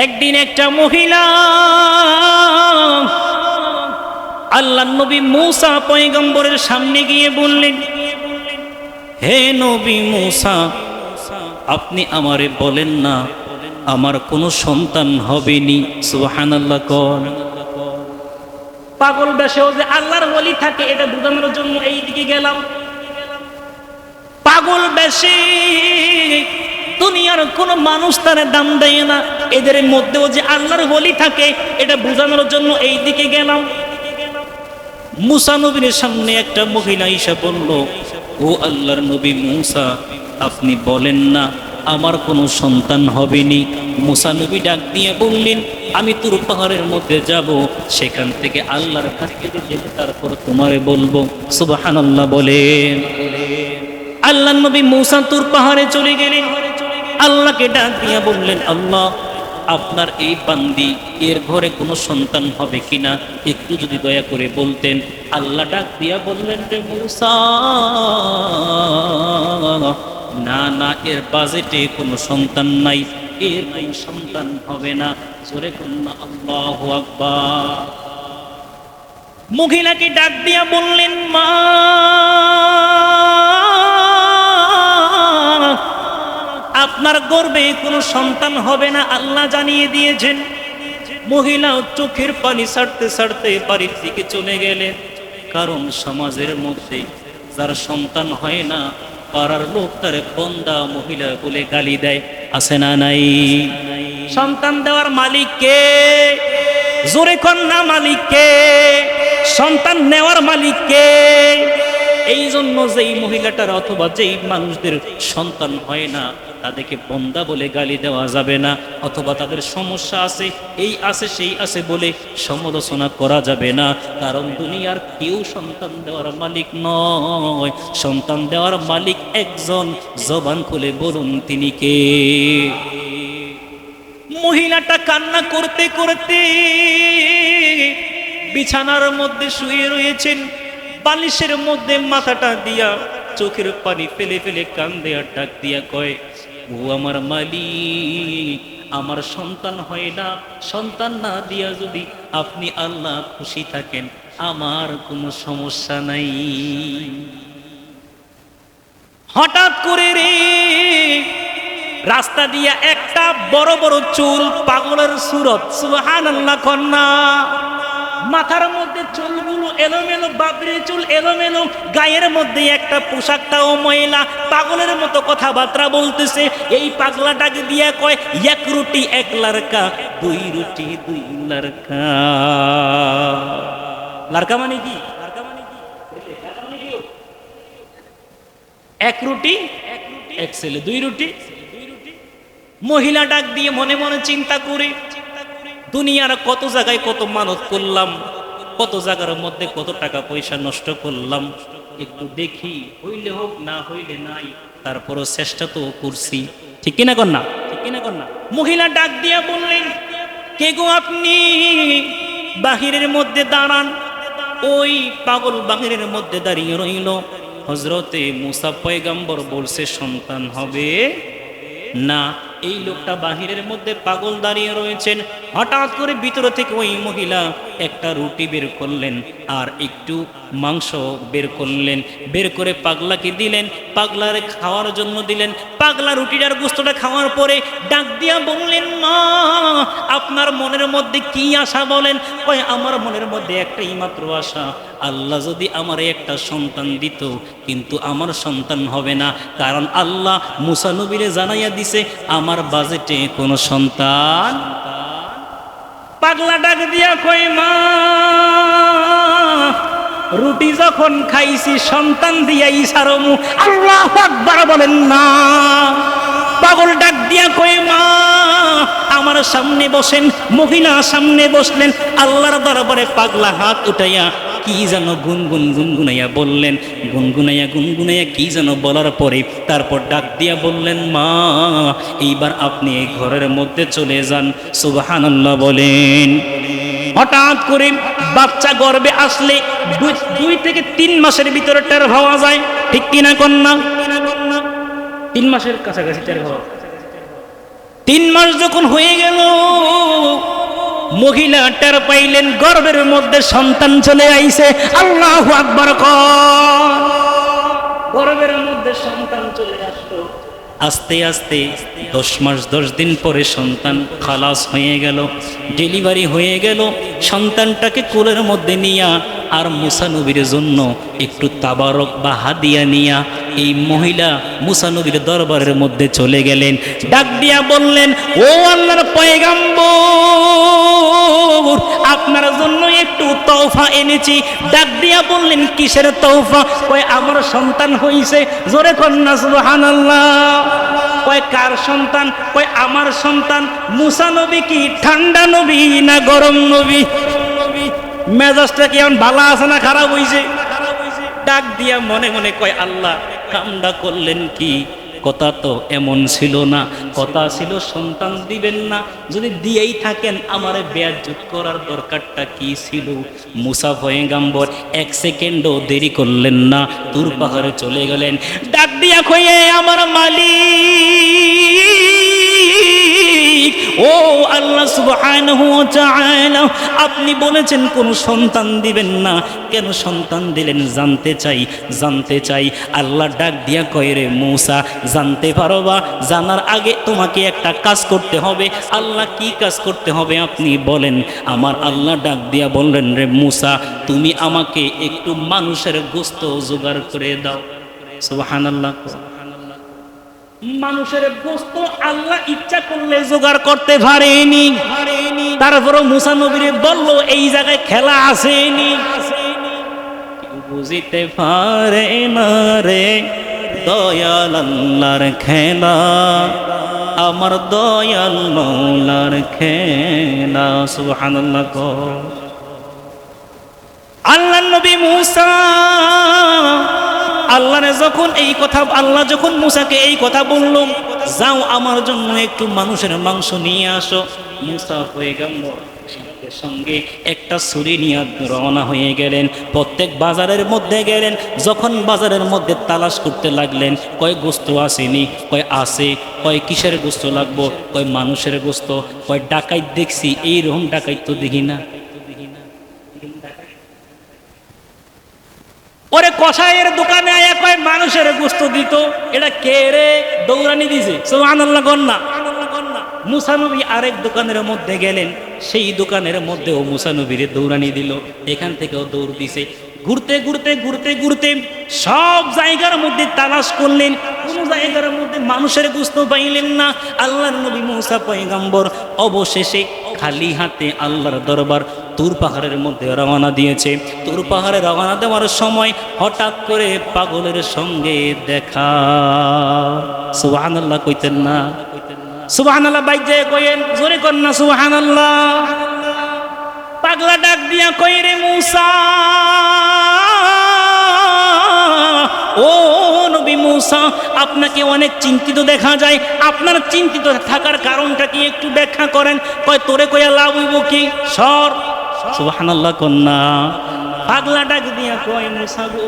একদিন একটা মহিলা আল্লাহ নবী মূসা পয়গম্বরের সামনে গিয়ে বললেন, হে নবী মূসা, আপনি আমারে বলেন না, আমার কোনো সন্তান হবেনি। সুবহানাল্লাহ কর পাগল বেশেও যে আল্লাহর বলি থাকে, এটা বোঝানোর জন্য এই দিকে গেলাম। পাগল বেশে, দুনিয়ার কোন মানুষ তারা দাম দেয় না। এদের মধ্যেও যে আল্লাহর বলি থাকে, এটা বোঝানোর জন্য এই দিকে গেলাম। মুসা নবীর সামনে একটা মহিলা ইসা বলল, ও আল্লাহর নবী মুসা, আপনি বলেন না, আমার কোনো সন্তান হবেনি? মুসা নবী ডাক দিয়ে বললেন, আমি তোর পাহাড়ের মধ্যে যাব, সেখান থেকে আল্লাহর যেতে তারপর তোমারে বলব। সুবাহান আল্লাহ বলেন। আল্লাহ নবী মুসা তুর পাহাড়ে চলে গেলেন। আল্লাহকে ডাক দিয়ে বললেন, আল্লাহ আপনার এই বান্দি, এর ঘরে কোনো সন্তান হবে কিনা? একটু যদি দয়া করে বলতেন। আল্লাহ ডাক দিয়া বললেন রে না না, এর বাজেটে কোনো সন্তান নাই, এর নাই সন্তান হবে না। জোরে কন্যা আল্লাহ মহিলাকে ডাক দিয়া বললেন, মা আপনার গর্বে কোনো সন্তান হবে না, আল্লাহ জানিয়ে দিয়েছেন। মহিলা চোখের পানি ছাড়তে ছাড়তে বাড়ির দিকে চলে গেলে, কারণ সমাজের মধ্যে যার সন্তান হয় না, পাড়ার লোক তার বন্দা মহিলা বলে গালি দেয়। আছে না নাই? সন্তান দেওয়ার মালিক কে? জোরে কন্যা মালিক কে? সন্তান নেওয়ার মালিক কে? এই জন্য যেই মহিলাটার অথবা যেই মানুষদের সন্তান হয় না, তাদেরকে বন্দা বলে গালি দেওয়া যাবে না, অথবা তাদের সমস্যা আছে, এই আছে, সেই আছে বলে সমালোচনা করা যাবে না, কারণ দুনিয়ার কেউ সন্তান দেওয়ার মালিক নয়। সন্তান দেওয়ার মালিক একজন, জবান খুলে বলুন তিনি কে? মহিলাটা কান্না করতে করতে বিছানার মধ্যে শুয়ে রয়েছেন বালিশের মধ্যে মাথাটা দিয়া চোখের পানি ফেলে ফেলে কান দেয়া ডাক দিয়া কয়, ও আমার মালিক, আমার সন্তান হয় না। সন্তান না দিয়া যদি আপনি আল্লাহ খুশি থাকেন, আমার কোনো সমস্যা নাই। হঠাৎ করে রে, রাস্তা দিয়া একটা বড় বড় চুল পাগলের সুরত সুহান আল্লাহ কন্যা। মাথার মধ্যে চুলগুলো এলোমেলো বাবরি চুল এলোমেলো, গায়ের মধ্যে একটা পোশাকটাও ময়লা, পাগলের মতো কথাবার্তা বলতেছে। এই পাগলাটাকে দিয়া কয় এক রুটি, এক লারকা, দুই রুটি, দুই লারকা। লারকা মানে কি? এক রুটি, এক ছেলে, দুই রুটি। মহিলা ডাক দিয়ে মনে মনে চিন্তা করে। দুনিয়ার কত জায়গায় কত মানত করলাম, কত জায়গার মধ্যে কত টাকা পয়সা নষ্ট করলাম, একটু দেখি হইলে হোক, না হইলে নাই, তারপরও চেষ্টা তো করছি। ঠিক কিনা না ঠিক কিনা না মহিলা ডাক দিয়া বললেন, কে গো আপনি? বাহিরের মধ্যে দাঁড়ান। ওই পাগল বাহিরের মধ্যে দাঁড়িয়ে রইল। হজরতে মুসা পয়গাম্বর বলছে, সন্তান হবে? না। এই লোকটা বাহিরের মধ্যে পাগল দাঁড়িয়ে রয়েছেন। হঠাৎ করে ভিতর থেকে ওই মহিলা একটা রুটি বের করলেন আর একটু মাংস বের করলেন। বের করে পাগলাকে দিলেন, পাগলার খাওয়ার জন্য দিলেন। পাগলা রুটিটার গোস্তটা খাওয়ার পরে ডাক দিয়া বললেন, মা, আপনার মনের মধ্যে কি আশা বলেন? কয় আমার মনের মধ্যে একটাই মাত্র আশা আল্লাহ যদি আমার একটা সন্তান দিত, কিন্তু আমার সন্তান হবে না। কারণ আল্লাহ মুসানবীরে জানাইয়া দিছে, আমার বাজেটে কোনো সন্তান পাগলা ডাক দিয়া কই মা, রুটি যখন খাইছি, সন্তান দিয়া ইসারমু আল্লাহ আকবার বলেন, না। পাগল ডাক দিয়া কই মা, আমার সামনে বসেন। মহিলা সামনে বসলেন, আল্লাহর দরবারে পাগলা হাত উঠাইয়া কি যেন গুনগুন গুনগুনাইয়া বললেন, গুনগুনাইয়া গুনগুনাইয়া কি যেন বলার পরে তারপর ডাক দিয়া বললেন, মা, এইবার আপনি এই ঘরের মধ্যে চলে যান। সুবহানাল্লাহ বলেন। হঠাৎ করে বাচ্চা গর্বে আসলে দুই দুই থেকে তিন মাসের ভিতরে টের হওয়া যায়। ঠিক কিনা কন্যা? তিন মাসের কাছাকাছি টের হওয়া তিন মাস যখন হয়ে গেল মহিলা টের পাইলেন গর্বের মধ্যে সন্তান চলে আইছে। আল্লাহ আকবর গর্বের মধ্যে সন্তান চলে আসলো। আস্তে আস্তে দশ মাস, দশ দিন পরে সন্তান খালাস হয়ে গেল, ডেলিভারি হয়ে গেল। সন্তানটাকে কোলের মধ্যে নিয়া আর মুসানবীর জন্য একটু তাবারক বা হাদিয়া নিয়া এই মহিলা মুসানবীর দরবারের মধ্যে চলে গেলেন। ডাক দিয়া বললেন, ও আল্লাহর পয়গাম্বর, আপনার জন্য একটু তৌফা এনেছি। ডাক দিয়া বললেন, কিসের তৌফা কয়, আমার সন্তান হইছে। জোরে কন্যা, সুবহানাল্লাহ। কয়, কার সন্তান? কয়, আমার সন্তান। মুসা নবী কি? ঠান্ডা নবী না গরম নবী? মেজাজটা কি এখন ভালো আছে না খারাপ হইছে? ডাক দিয়া মনে মনে কয়, আল্লাহ, কামডা করলেন কি? কথা তো এমন ছিল না। কথা ছিল, সন্তান দিবেন না। যদি দিয়েই থাকেন, আমার ব্যাজুত করার দরকারটা কি ছিল? মুসা গাম্বর এক সেকেন্ডও দেরি করলেন না। দূর পাহাড়ে চলে গেলেন। ডাক দিয়া কয়ে, আমার মালিক ও আল্লাহ সুবহানাহু ওয়া তাআলা, আপনি বলেছেন কোন সন্তান দিবেন না। কেন সন্তান দিলেন জানতে চাই জানতে চাই। আল্লাহ ডাক দিয়া কয় রে মূসা, জানতে পারবা জানার আগে তোমাকে একটা কাজ করতে হবে। আল্লাহ কি কাজ করতে হবে আপনি বলেন। আমার আল্লাহ ডাক দিয়া বললেন রে মূসা, তুমি আমাকে একটু মানুষের গোস্ত জোগাড় করে দাও। সুবহানাল্লাহ। মানুষের গোস্ত আল্লাহ ইচ্ছা করলে জোগাড় করতে পারেনি। তারপরও মুসা নবীরে বলল এই জায়গায় খেলা আসেনি। বুঝিতে পারে না রে দয়াল আল্লাহর খেলা। আমার দয়াল মৌলার খেলা সুবহানাল্লাহ আল্লাহ নবী মুসা আল্লাহরে যখন এই কথা, আল্লাহ যখন মুসাকে এই কথা বলল, যাও আমার জন্য একটু মানুষের মাংস নিয়ে আসো। মুসা হয়ে গেল সঙ্গে একটা ছুরি নিয়ে রওনা হয়ে গেলেন। প্রত্যেক বাজারের মধ্যে গেলেন। যখন বাজারের মধ্যে তালাশ করতে লাগলেন, কয় গোস্ত আসেনি, কয় আসে, কয় কিসের গোস্ত লাগবো, কয় মানুষের গোস্ত, কয় ডাকাইত দেখছি, এইরকম ডাকাইত তো দেখি না। ওরে কষাইয়ের দোকানে আয়া কয় মানুষের গোস্ত দিত। এটা কে রে? দৌড়ানি দিছে। সুবহানাল্লাহ গন্না মুসানবী আরেক দোকানের মধ্যে গেলেন। সেই দোকানের মধ্যেও মুসানবীরে দৌড়ানি দিল। এখান থেকেও দৌড় দিছে। ঘুরতে ঘুরতে ঘুরতে ঘুরতে সব জায়গার মধ্যে তালাশ করলেন। কোন জায়গার মধ্যে মানুষের গুস্ত পাইলেন না। আল্লাহর নবী মুসা পয়গাম্বর অবশেষে খালি হাতে আল্লাহর দরবার তুর পাহাড়ের মধ্যে রওনা দিয়েছে। তুর পাহাড়ে রওনা দেওয়ার সময় হঠাৎ করে পাগলের সঙ্গে দেখা। সুবাহান আল্লাহ কইতেন না। সুবাহান আল্লাহ বাইজে কইেন জোরে কর না সুবাহান আল্লাহ পাগলা ডাক দিয়া কই রে মুসা? ও নবী মুসা, আপনাকে অনেক চিন্তিত দেখা যায়। আপনার চিন্তিত থাকার কারণটা কি একটু ব্যাখ্যা করেন? কয়, তোরে কয়া লাভ হইব কি? সর। সুবহানাল্লাহ কন্যা। পাগলা ডাক দিয়া কয়, মুসা গো,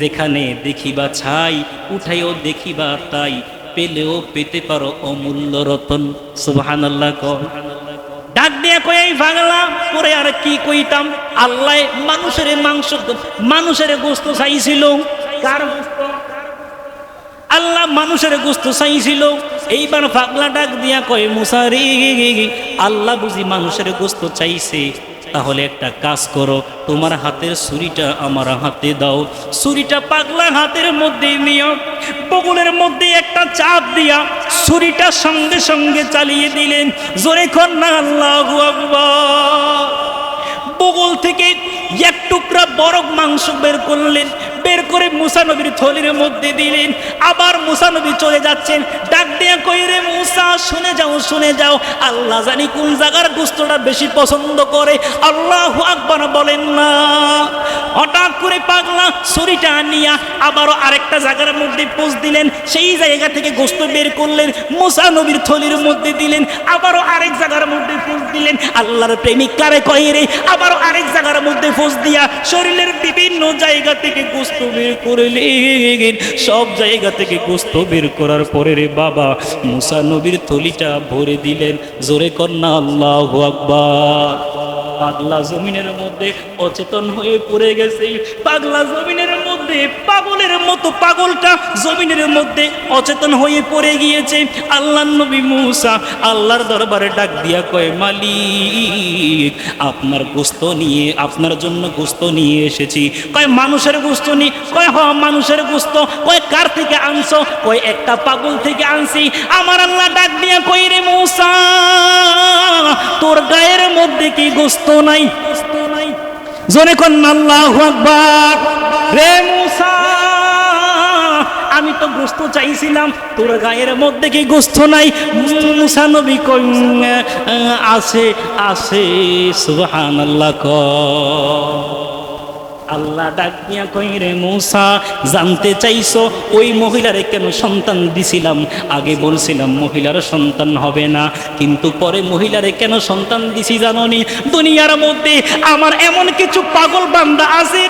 যেখানে দেখিবা ছাই, উঠাইও দেখিবা তাই, পেলেও পেতে পারো অমূল্য রতন। সুবহানাল্লাহ কয়। ডাক দিয়ে কই এই পাগলা, পরে আর কি কইতাম? আল্লাহ মানুষের মাংস, মানুষের গোস্ত চাইছিল। কার আল্লাহ মানুষের গোস্ত চাইছিল। এইবার পাগলা ডাক দিয়া কয় মুসারি আল্লাহ বুঝি মানুষের গোস্ত চাইছে। তাহলে একটা কাজ করো, তোমার হাতের ছুরিটা আমার হাতে দাও। ছুরিটা পাগলা হাতের মধ্যে নিও, বগলের মধ্যে একটা চাপ দিয়া ছুরিটা সঙ্গে সঙ্গে চালিয়ে দিলেন। জোরে কন্যা আল্লাহ বগল থেকে এক টুকরা বরফ মাংস বের করলেন, বের করে মুসানবীর থলির মধ্যে দিলেন। আবার মুসানবী চলে যাচ্ছেন, ডাক দিয়া কই মুসা? শুনে যাও শুনে যাও। আল্লাহ জানি কোন জায়গার গুস্তটা বেশি পছন্দ করে। আল্লাহ আকবার বলেন না। হঠাৎ করে পাগলা ছুরিটা আনিয়া আবারও আরেকটা জায়গার মধ্যে পোষ দিলেন। সেই জায়গা থেকে গোস্ত বের করলেন, মুসা নবীর থলির মধ্যে দিলেন, আবারও আরেক জায়গার মধ্যে পোষ দিলেন। আল্লাহর প্রেমিক কারে কয়ে রে? আবারও আরেক জায়গার মধ্যে পোষ দিয়া শরীরের বিভিন্ন জায়গা থেকে গোস্ত বের করলেন। সব জায়গা থেকে গোস্ত বের করার পরে রে বাবা, মুসা নবীর থলিটা ভরে দিলেন। জোরে কন্যা, আল্লাহ আকবার। পাগলা জমিনের মধ্যে অচেতন হয়ে পড়ে গেছে। পাগলা জমিনের মধ্যে পাগলের মতো পাগলটা জমিনের মধ্যে অচেতন হয়ে পড়ে গিয়েছে। আল্লাহ নবী মুসা আল্লাহর দরবারে ডাক দিয়া কয়, মালিক, আপনার গোস্ত নিয়ে, আপনার জন্য গোস্ত নিয়ে এসেছি। কয়, মানুষের গোস্ত নি? কয়, হ, মানুষের গোস্ত। কয়, কার থেকে আনছো? কয়, একটা পাগল থেকে আনছি। আমার আল্লাহ ডাক দিয়া কই রে মুসা, তোর গায়ের মধ্যে কি গোস্ত নাই? গোস্ত নাই জোরে কন্যা আল্লাহু আকবার। রে আমি তো গোস্ত চাইছিলাম, তোর গায়ের মধ্যে কি গোস্ত নাই? মুসা নবী কই আছে আছে, সুবহানাল্লাহ ক। আল্লাহ ডাক দিয়া কই রে মূসা, জানতে চাইছো, ওই মহিলারে কেন সন্তান দিছিলাম? আগে বলছিলাম মহিলার সন্তান হবে না, কিন্তু পরে মহিলারে কেন সন্তান দিছি জানো জাননি? দুনিয়ার মধ্যে আমার এমন কিছু পাগল বান্দা আছে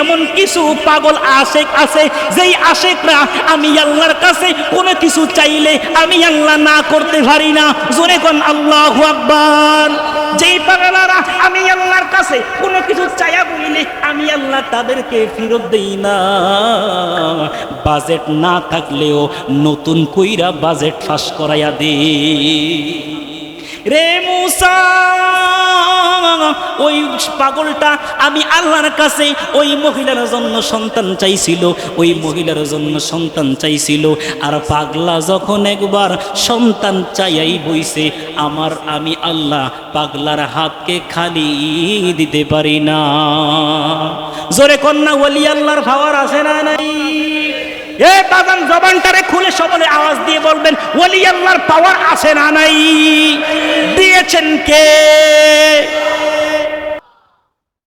এমন কিছু পাগল আশেক আছে, যেই আশেকরা আমি আল্লাহর কাছে কোনো কিছু চাইলে আমি আল্লাহ না করতে পারি না। জোরে কোন, আল্লাহ আকবার। যেই পাগলারা আমি আল্লাহর কাছে কোনো কিছু চাইয়া বলিলে আমি আল্লাহ তাদেরকে ফেরত দেই না। বাজেট না থাকলেও নতুন কইরা বাজেট ফাঁস করাইয়া দে রে মুসা! ওই পাগলটা আমি আল্লাহর কাছে ওই মহিলার জন্য সন্তান চাইছিল, ওই মহিলার জন্য সন্তান চাইছিল। আর পাগলা যখন একবার সন্তান চাইয়াই বইছে, আমার আমি আল্লাহ পাগলার হাতকে খালি দিতে পারি না। জোরে কন্যা ওলি আল্লাহর ভাবার আছে না নাই? এ বাগান জবানটারে খুলে সবলে আওয়াজ দিয়ে বলবেন ওলি আল্লাহর পাওয়ার আছে না নাই? দিয়েছেন কে?